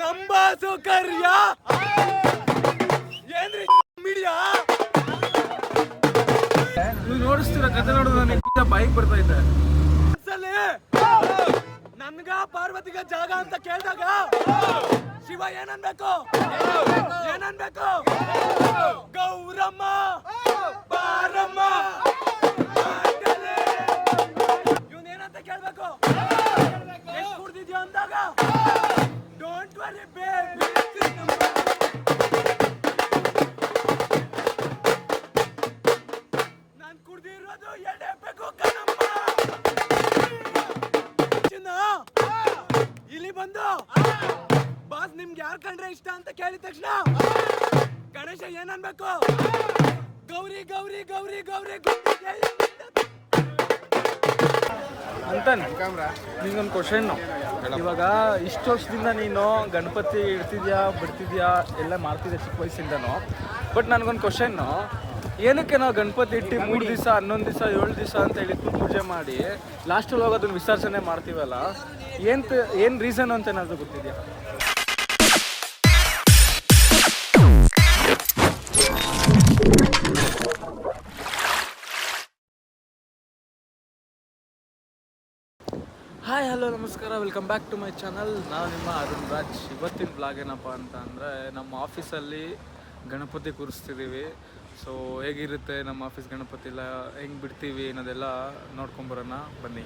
ನಂಬ ಸೌಕರ್ಯ. ಏನ್ರಿ ಮೀಡಿಯಾ ನೀವು ನೋಡಿಸ್ತೀರ ಕತೆ ನೋಡಿದ್ರೆ ನನಗೆ ಬೈಕ್ ಬರ್ತಾ ಇದ್ದೆ ನನ್ಗ ಪಾರ್ವತಿಗ ಜಾಗ ಅಂತ ಕೇಳಿದಾಗ ಶಿವ ಏನನ್ಬೇಕು? ಏನನ್ಬೇಕು? ಗೌರಮ್ಮ ಬಾರಮ್ಮ ಇವನ್ ಏನಂತ ಕೇಳ್ಬೇಕು? ಕುಡ್ದಿದ್ಯೋ ಅಂದಾಗ ಡೋಂಟ್ worry, baby. ಇಲ್ಲಿ ಬಂದು. ನಿಮ್ಗೆ ಯಾರು ಕಂಡ್ರೆ ಇಷ್ಟ ಅಂತ ಕೇಳಿದ ತಕ್ಷಣ ಗಣೇಶ ಗೌರಿ ಗೌರಿ ಗೌರಿ ಗೌರಿ ಗುಂಡಿಗೆ ಅಂತಾನೆ. ನಿಂಗೊಂದು ಕ್ವಶನ್ ಇವಾಗ ಇಷ್ಟು ವರ್ಷದಿಂದ ನೀನು ಗಣಪತಿ ಇಡ್ತಿದ್ಯಾ ಬಿಡ್ತಿದ್ಯಾ ಎಲ್ಲ ಮಾಡ್ತಿದ್ಯಾ ಚಿಕ್ಕ ವಯಸ್ಸಿಂದನು. ಬಟ್ ನನಗೊಂದು ಕ್ವಶನ್ ಏನಕ್ಕೆ ನಾವು ಗಣಪತಿ ಇಟ್ಟು ಮೂರು ದಿವಸ, ಹನ್ನೊಂದು ದಿವಸ, ಏಳು ದಿವಸ ಅಂತ ಹೇಳಿ ಪೂಜೆ ಮಾಡಿ ಲಾಸ್ಟಲ್ಲಿ ಹೋಗೋದನ್ನು ವಿಸರ್ಜನೆ ಮಾಡ್ತೀವಲ್ಲ, ಏನು ಏನು ರೀಸನ್ ಅಂತ ಏನಾದರೂ ಗೊತ್ತಿದೆಯಾ? ಹಾಯ್ ಹಲೋ ನಮಸ್ಕಾರ. Welcome back to my channel ನಾನು ನಿಮ್ಮ ಅರುಣ್ ರಾಜ್. ಇವತ್ತಿನ ಬ್ಲಾಗ್ ಏನಪ್ಪ ಅಂತ ಅಂದರೆ ನಮ್ಮ ಆಫೀಸಲ್ಲಿ ಗಣಪತಿ ಕೂರಿಸ್ತಿದ್ದೀವಿ ಸೊ ಹೇಗಿರುತ್ತೆ ನಮ್ಮ ಆಫೀಸ್ ಗಣಪತಿ ಎಲ್ಲ? ಹೆಂಗೆ ಬಿಡ್ತೀವಿ ಅನ್ನೋದೆಲ್ಲ ನೋಡ್ಕೊಂಬರೋಣ ಬನ್ನಿ.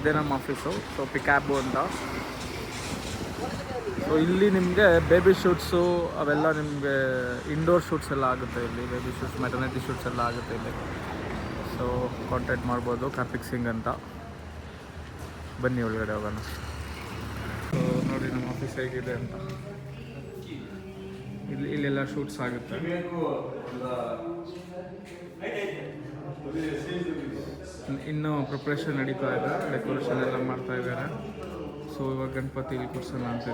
ಇದೆ ನಮ್ಮ ಆಫೀಸು ಸೊ ಪಿಕ್ಯಾಬು ಅಂತ. ಸೊ ಇಲ್ಲಿ ನಿಮಗೆ ಬೇಬಿ ಶೂಟ್ಸು ಅವೆಲ್ಲ ನಿಮಗೆ ಇಂಡೋರ್ ಶೂಟ್ಸ್ ಎಲ್ಲ ಆಗುತ್ತೆ ಇಲ್ಲಿ. ಬೇಬಿ ಶೂಟ್ಸ್ ಮೆಟರ್ನಿಟಿ ಶೂಟ್ಸ್ ಎಲ್ಲ ಆಗುತ್ತೆ ಇಲ್ಲಿ. ಸೊ ಕಾಂಟ್ಯಾಕ್ಟ್ ಮಾಡ್ಬೋದು ಕಾರ್ತಿಕ್ ಸಿಂಗ್ ಅಂತ. ಬನ್ನಿ ಒಳಗಡೆ ಹೋಗೋಣ. ಸೊ ನೋಡಿ ನಮ್ಮ ಆಫೀಸ್ ಹೇಗಿದೆ ಅಂತ. ಇಲ್ಲಿ ಇಲ್ಲೆಲ್ಲ ಶೂಟ್ಸ್ ಆಗುತ್ತೆ. ಇನ್- ಇನ್ನು ಪ್ರಿಪ್ರೇಷನ್ ನಡೀತಾ ಇದೆ. ಡೆಕೋರೇಷನ್ ಎಲ್ಲ ಮಾಡ್ತಾ ಇದ್ದಾರೆ. ಸೊ ಇವಾಗ ಗಣಪತಿ ಇಲ್ಲಿ ಕೂರ್ಸೋಣ ಅಂತ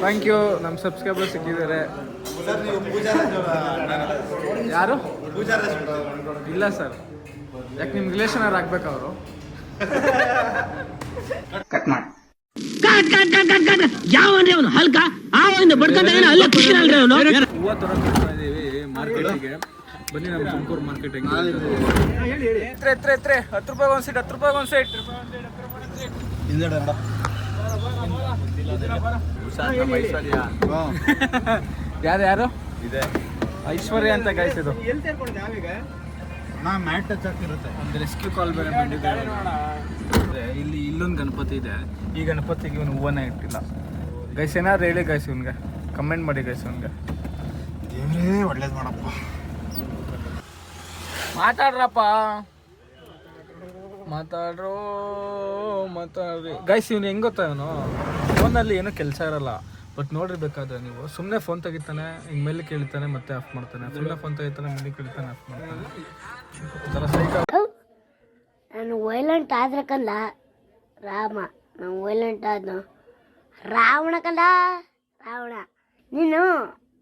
ಥ್ಯಾಂಕ್ ಯು ನಮ್ಮ ಸಬ್ಸ್ಕ್ರೈಬರ್ ಸಿಕ್ಕಿದ್ದಾರೆ. ಸರ್ ನೀವು ಪೂಜಾರಾಜ್ ಯಾರು? ಪೂಜಾರಾಜ್ ಇಲ್ಲ ಸರ್. ಯಾಕೆ ನಿಮ್ಮ ರಿಲೇಷನ್ ಅವ್ರು ಆಗ್ಬೇಕು ಅವರು? Cut cut cut cut cut ಯಾವನ್ರಿ ಅವನು? ಹಲ್ಕ? ಬಡ್ಕೊಂಡ ಅಲ್ಲೇ ಹೂವು ತರಕ್ ಇದೀವಿ ಮಾರ್ಕೆಟಿಗೆ ಬನ್ನಿ ನಮ್ಮ ತುಮಕೂರು ಮಾರ್ಕೆಟಿಂಗ್ ಎತ್ರೆ ಎತ್ರೆ ಎತ್ರೆ ಹತ್ತು ರೂಪಾಯಿ ಒಂದು ಸೀಟ್ ಹತ್ತು ರೂಪಾಯಿ ಒಂದು ಸೀಟ್ ಹಿಂದೆಡೆ ಯಾರು ಯಾರು? ಇದೆ. ಐಶ್ವರ್ಯ ಅಂತ ಕಾಯಿಸಿದ್ರು ನಾ ಮ್ಯಾಟ್ ಟಚ್ ಆಗ್ತಿರುತ್ತೆ ಒಂದು ರೆಸ್ಕ್ಯೂ ಕಾಲ್ ಬೇರೆ ಬಂದಿದೆ. ಇಲ್ಲಿ ಇಲ್ಲೊಂದು ಗಣಪತಿ ಇದೆ. ಈ ಗಣಪತಿಗೆ ಇವನು ಹೂವನೇ ಇಟ್ಟಿಲ್ಲ. ಗೈಸ್ ಏನಾದ್ರು ಹೇಳಿ ಗೈಸ್ ಇವನ್ಗೆ. ಕಮೆಂಟ್ ಮಾಡಿ ಗೈಸ್ ಇವನ್ಗೆ. ದೇವ್ರೇ ಒಳ್ಳೇದು ಮಾಡಪ್ಪ. ಮಾತಾಡ್ರಪ್ಪ. ಮಾತಾಡ್ರೋ ಮಾತಾಡ್ರಿ. ಗೈಸ್ ಇವನು ಹೆಂಗ್ ಗೊತ್ತಾ ಇವನು? ಫೋನಲ್ಲಿ ಏನೂ ಕೆಲಸ ಇರಲ್ಲ. ಬಟ್ ನೋಡಿರ್ಬೇಕಾದ್ರೆ ನೀವು ಸುಮ್ಮನೆ ಫೋನ್ ತೆಗಿತಾನೆ ಹಿಂಗೆ ಮೇಲೆ ಕೇಳ್ತಾನೆ ಮತ್ತೆ ಆಫ್ ಮಾಡ್ತಾನೆ. ಸುಮ್ಮನೆ ಫೋನ್ ತೆಗಿತಾನೆ ಮೇಲೆ ಕೇಳ್ತಾನೆ ಆಫ್ ಮಾಡ್ತಾನೆ. ಒಂಥರ ಸೈಕಲ್ ನಾನು ವೈಲೆಂಟ್ ಆದ್ರೆ ಕಂದ ರಾಮ. ನಾನು ವೈಲೆಂಟ್ ಆದ್ನು. ರಾವಣ ಕಂದ ರಾವಣ. ನೀನು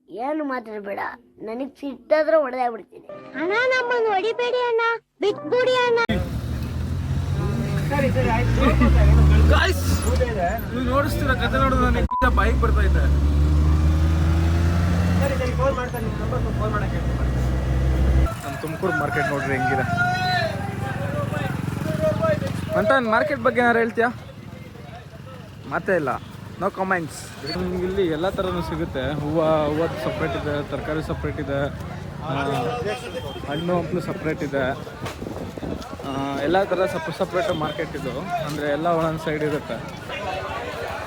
ಏನು ಮಾತಾಡಬೇಡ. ನನಗೆ ಸಿಟ್ಟಾದ್ರೆ ಹೊಡೆದಾಗ್ಬಿಡ್ತೀನಿ ಅಣ್ಣ ನಮ್ಮನ್ನು ಹೊಡಿಬೇಡಿ ಅಣ್ಣ. ಬಿಟ್ಬಿಡಿ ಅಣ್ಣ. ನೀವು ನೋಡಿಸ್ತೀರ ಕತೆ ನೋಡಿದ್ರೆ ನನಗೆ ಬೈಕ್ ಬರ್ತಾ ಇದ್ದೆ ನಮ್ಮ ತುಮಕೂರು ಮಾರ್ಕೆಟ್ ನೋಡ್ರಿ ಹೆಂಗಿದೆ. ಅಂತ ಮಾರ್ಕೆಟ್ ಬಗ್ಗೆ ಏನಾರು ಹೇಳ್ತೀಯಾ? ಮತ್ತೆ ಇಲ್ಲ. ನೋ ಕಮೆಂಟ್ಸ್ ಇಲ್ಲಿ ಎಲ್ಲ ಥರನೂ ಸಿಗುತ್ತೆ. ಹೂವು ಹೂವು ಸಪ್ರೇಟ್ ಇದೆ ತರಕಾರಿ ಸಪ್ರೇಟ್ ಇದೆ. ಹಣ್ಣು ಹಂಪಲು ಸಪ್ರೇಟ್ ಇದೆ. ಎಲ್ಲ ಥರ ಸಪ್ ಸಪ್ರೇಟ್ ಮಾರ್ಕೆಟ್ ಇದು. ಅಂದರೆ ಎಲ್ಲ ಒಂದೊಂದು ಸೈಡ್ ಇರುತ್ತೆ.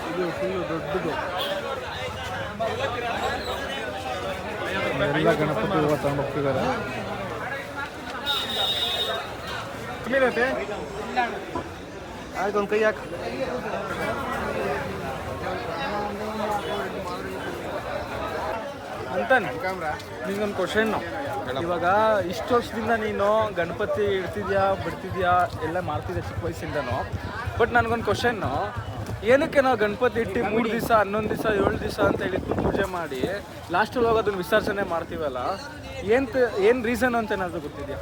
ಇದು ಫುಲ್ಲು ದೊಡ್ಡದು. ಎಲ್ಲ ಗಣಪತಿ ಹೂವು ತಗೊಂಡು ಹೋಗ್ತಿದ್ದಾರೆ ಆಯ್ತು ಒಂದು ಕೈ ಹಾಕಿ. ಅಂತಾನೆ. ನಿಮ್ಗೊಂದು ಕ್ವಶನ್ ಇವಾಗ ಇಷ್ಟು ವರ್ಷದಿಂದ ನೀನು ಗಣಪತಿ ಇಡ್ತಿದ್ಯಾ ಬಿಡ್ತಿದ್ಯಾ ಎಲ್ಲ ಮಾಡ್ತಿದ್ಯಾ ಚಿಕ್ಕ ವಯಸ್ಸಿಂದನು. ಬಟ್ ನನಗೊಂದು ಕ್ವಶನ್ ಏನಕ್ಕೆ ನಾವು ಗಣಪತಿ ಇಟ್ಟು ಮೂರು ದಿವಸ ಹನ್ನೊಂದು ದಿವಸ ಏಳು ದಿವಸ ಅಂತ ಹೇಳಿ ಪೂಜೆ ಮಾಡಿ ಲಾಸ್ಟಲ್ಲಿ ಹೋಗಿ ಅದನ್ನು ವಿಸರ್ಜನೆ ಮಾಡ್ತೀವಲ್ಲ ಏನು ಏನು ರೀಸನ್ ಅಂತ ಏನಾದರೂ ಗೊತ್ತಿದೆಯಾ?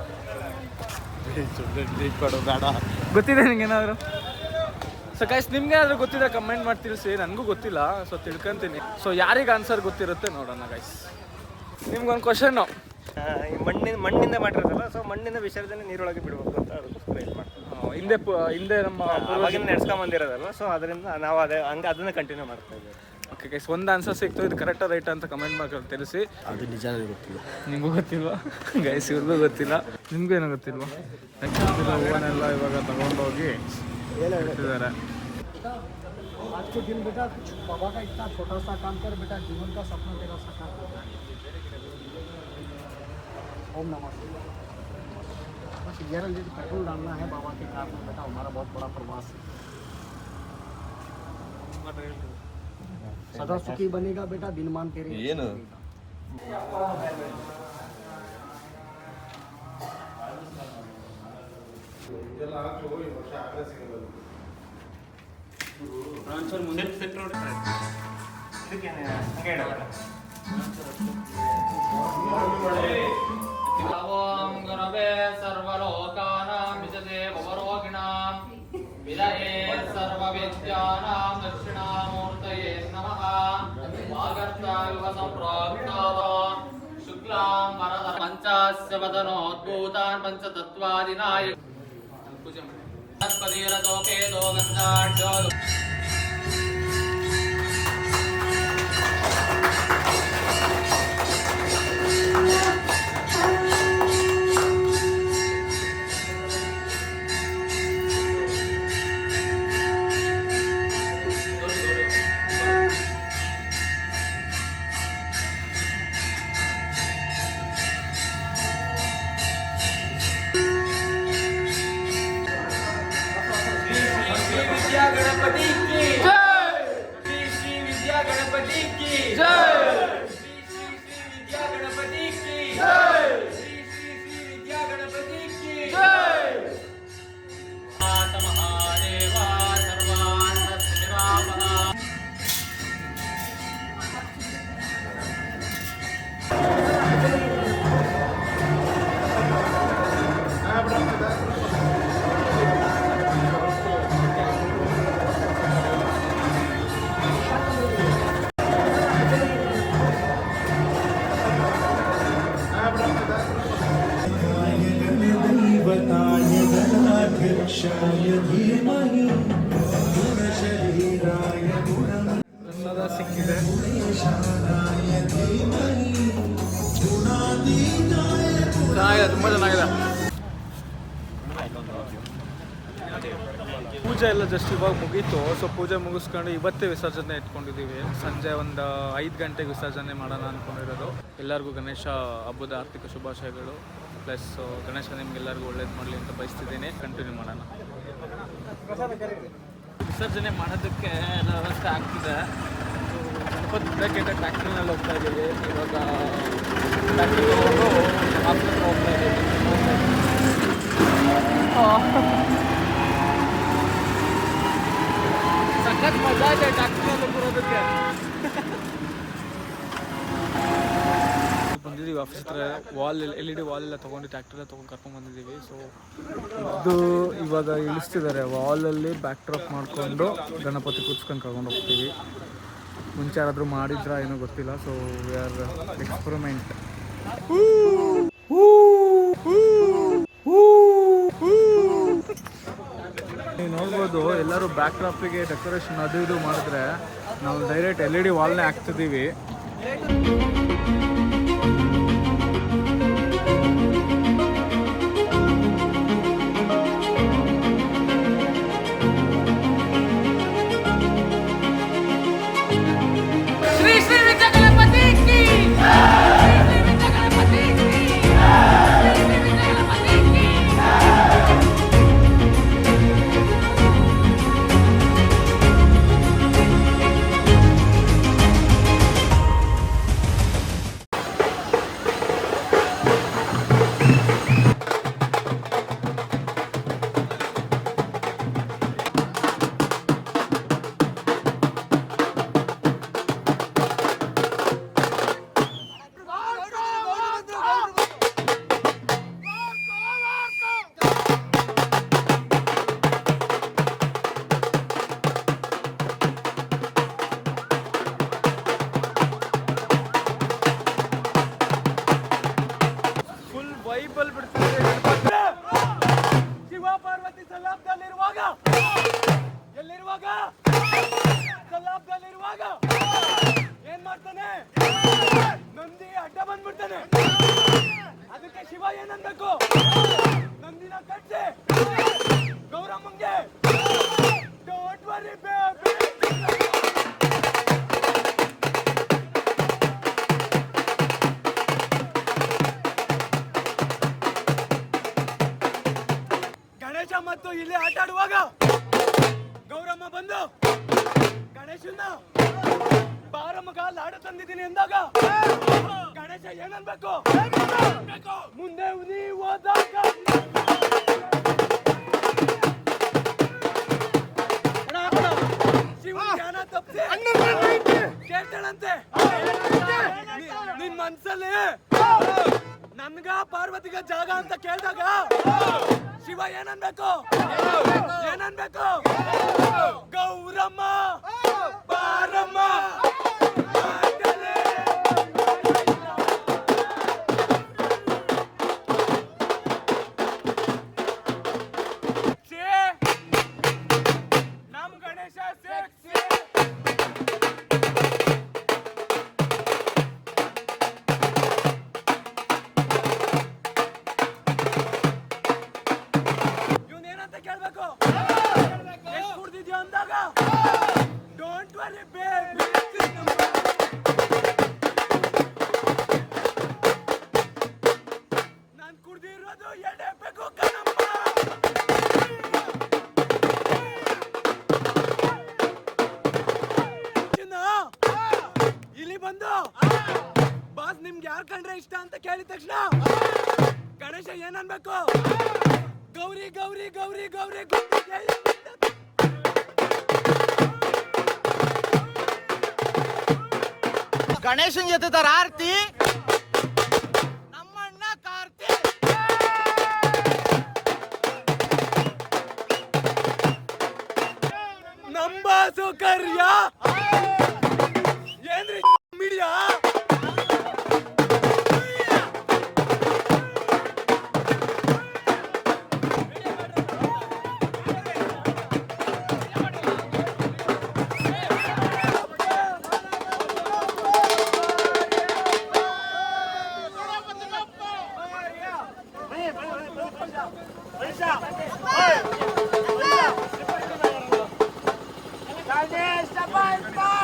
ಬೇಡ. ಗೊತ್ತಿದೆ ನಿಂಗೇನಾದರೂ ಸೊ ಗೈಸ್ ನಿಮ್ಗೆ ಏನಾದರೂ ಗೊತ್ತಿದೆ ಕಮೆಂಟ್ ಮಾಡಿ ತಿಳಿಸಿ. ನನಗೂ ಗೊತ್ತಿಲ್ಲ ಸೊ ತಿಳ್ಕೊಂತೀನಿ. ಸೊ ಯಾರಿಗೆ ಆನ್ಸರ್ ಗೊತ್ತಿರುತ್ತೆ ನೋಡೋಣ ಗೈಸ್ ನಿಮ್ಗೊಂದು ಕ್ವಶನ್ನು ಮಣ್ಣಿನ ಮಣ್ಣಿಂದ ಮಾಡಿರೋದಲ್ಲ ಸೊ ಮಣ್ಣಿನ ವಿಸರ್ಜನೆ ನೀರೊಳಗೆ ಬಿಡಬೇಕು ಅಂತ ಅದಕ್ಕೋಸ್ಕರ ಇದು ಮಾಡ್ತೀವಿ ಹಿಂದೆ ಪು- ಹಿಂದೆ ನಮ್ಮ ಅವಾಗಿಂದ ನಡ್ಸ್ಕೊಂಡ್ ಬಂದಿರೋದಲ್ಲ ಸೊ ಅದರಿಂದ ನಾವು ಅದೇ ಹಂಗೆ ಅದನ್ನ ಕಂಟಿನ್ಯೂ ಮಾಡ್ತಾ ಇದ್ದೀವಿ ಓಕೆ ಗೈಸ್ ಒಂದು ಆನ್ಸರ್ ಸಿಕ್ತು ಇದು ಕರೆಕ್ಟಾ ರೈಟ್ ಅಂತ ಕಮೆಂಟ್ ಮಾಡಿ ತಿಳಿಸಿ ಅದು ನಿಜಾನೇ ಗೊತ್ತಿಲ್ಲ ನಿಮಗೂ ಗೊತ್ತಿಲ್ವಾ ಗೈಸ್ ಇವ್ರಿಗೂ ಗೊತ್ತಿಲ್ಲ ನಿಮಗೂ ಏನೋ ಗೊತ್ತಿಲ್ವಾ ಗೊತ್ತಿಲ್ಲ ಹೂವನ್ನೆಲ್ಲ ಇವಾಗ ತಗೊಂಡೋಗಿ ಇಟ್ಟಿದ್ದಾರೆ आज के दिन बेटा कुछ बाबा का इतना छोटा सा काम कर बेटा जीवन का सपना तेरा साकार हो जाए। ओम नमः। शिवाय। बस ग्यारह लीटर पेट्रोल डालना है बाबा के कार में बेटा हमारा बहुत बड़ा प्रवास है। सदा सुखी बनेगा बेटा दिनमान तेरे। ఓం గురవే సర్వలోకానాం విజతే భవరోగిణాం విదయే సర్వ విద్యానాం దక్షిణామూర్తయే నమః. వాగర్తాయువ సంప్రాప్తావ శుక్లాం వరద పంచాస్య వదనోద్భూతాన్ పంచతత్వాదినాయ పూజం. తత్పదీరతోకేదో గంధాఢ్యో शायद ये नहीं शरीराय ಪೂಜೆ ಎಲ್ಲ ಜಸ್ಟ್ ಇವಾಗ ಮುಗೀತು. ಸೊ ಪೂಜೆ ಮುಗಿಸ್ಕೊಂಡು ಇವತ್ತೇ ವಿಸರ್ಜನೆ ಇಟ್ಕೊಂಡಿದ್ದೀವಿ ಸಂಜೆ ಒಂದು ಐದು ಗಂಟೆಗೆ ವಿಸರ್ಜನೆ ಮಾಡೋಣ ಅಂದ್ಕೊಂಡಿರೋದು ಎಲ್ಲರಿಗೂ ಗಣೇಶ ಹಬ್ಬದ ಆರ್ಥಿಕ ಶುಭಾಶಯಗಳು. ಪ್ಲಸ್ ಗಣೇಶ ನಿಮ್ಗೆಲ್ಲರಿಗೂ ಒಳ್ಳೇದು ಮಾಡಲಿ ಅಂತ ಬಯಸ್ತಿದ್ದೀನಿ. ಕಂಟಿನ್ಯೂ ಮಾಡೋಣ. ವಿಸರ್ಜನೆ ಮಾಡೋದಕ್ಕೆ ಎಲ್ಲ ವ್ಯವಸ್ಥೆ ಆಗ್ತಿದೆ. ಗಣಪತಿ ಬಿಡೋಕ್ಕೆ ಹೋಗ್ತಾ ಇದ್ದೀವಿ. ಇವಾಗ ಆಸ್ಪತ್ರೆ ಹೋಗ್ತಾ ಇದ್ದೀವಿ. ಸಖತ್ ಮಜಾ ಇದೆ ಟ್ಯಾಕ್ಟ್ರಿನಲ್ಲಿ ಬರೋದಕ್ಕೆ ಬಂದಿದ್ದೀವಿ ಆಫೀಸ್ ಹತ್ರ. Wall L E D wall ಎಲ್ಲ ತೊಗೊಂಡು ಟ್ಯಾಕ್ಟ್ರೆಲ್ಲ ತೊಗೊಂಡು ಕರ್ಕೊಂಡು ಬಂದಿದ್ದೀವಿ. ಸೊ ಇದು ಇವಾಗ ಇಳಿಸ್ತಿದ್ದಾರೆ. ವಾಲಲ್ಲಿ ಬ್ಯಾಕ್ ಡ್ರಾಪ್ ಮಾಡಿಕೊಂಡು ಗಣಪತಿ ಕೂತ್ಕೊಂಡು ಕರ್ಕೊಂಡು ಹೋಗ್ತೀವಿ. ಮುಂಚೆ ಯಾರಾದರೂ ಮಾಡಿದ್ರ ಏನೋ ಗೊತ್ತಿಲ್ಲ. ಸೊ ವಿ ಆರ್ ಎಕ್ಸ್ಪರಿಮೆಂಟ್ ನೀವು ನೋಡ್ಬೋದು, ಎಲ್ಲರೂ ಬ್ಯಾಕ್ ಡ್ರಾಪಿಗೆ ಡೆಕೋರೇಷನ್ ಅದು ಇದು ಮಾಡಿದ್ರೆ ನಾವು ಡೈರೆಕ್ಟ್ ಎಲ್ ಇ ಡಿ ವಾಲ್ನೇ ಹಾಕ್ತಿದ್ದೀವಿ. ಇಲ್ಲಿ ಆಟಾಡುವಾಗ ಗೌರಮ್ಮ ಬಂದು ಗಣೇಶನ್ನ ಬಾರಮ್ಮಗ ಲಾಡ ತಂದಿದ್ದೀನಿ ಎಂದಾಗ ಗಣೇಶ ಏನನ್ಬೇಕು? ಮುಂದೆ ನೀವು ಹೋದಾಗ. ಕೇಳ್ತಾಳಂತೆ. ನಿನ್ ಮನ್ಸಲ್ಲಿ ನನ್ಗ ಪಾರ್ವತಿಗ ಜಾಗ ಅಂತ ಕೇಳ್ದಾಗ ಶಿವ ಏನನ್ಬೇಕು ಏನನ್ಬೇಕು ಗೌರಮ್ಮ ಬಾರಮ್ಮ ಇಲ್ಲಿ ಬಂದು. ಬಾಸ್ ನಿಮ್ಗೆ ಯಾರ್ ಕಂಡ್ರೆ ಇಷ್ಟ ಅಂತ ಕೇಳಿದ ತಕ್ಷಣ ಗಣೇಶ ಏನನ್ಬೇಕು? ಗೌರಿ ಗೌರಿ ಗೌರಿ ಗೌರಿ ಕೇಳಿ. ಗಣೇಶನ್ ಜೊತೆ ತರ ಆರ್ತಿ. ನಮ್ಮಣ್ಣ ಕಾರ್ತಿ. ನಂಬಾಸು ಕರ್ಯ. எந்திரி மீடியா Stop! Stop! Stop!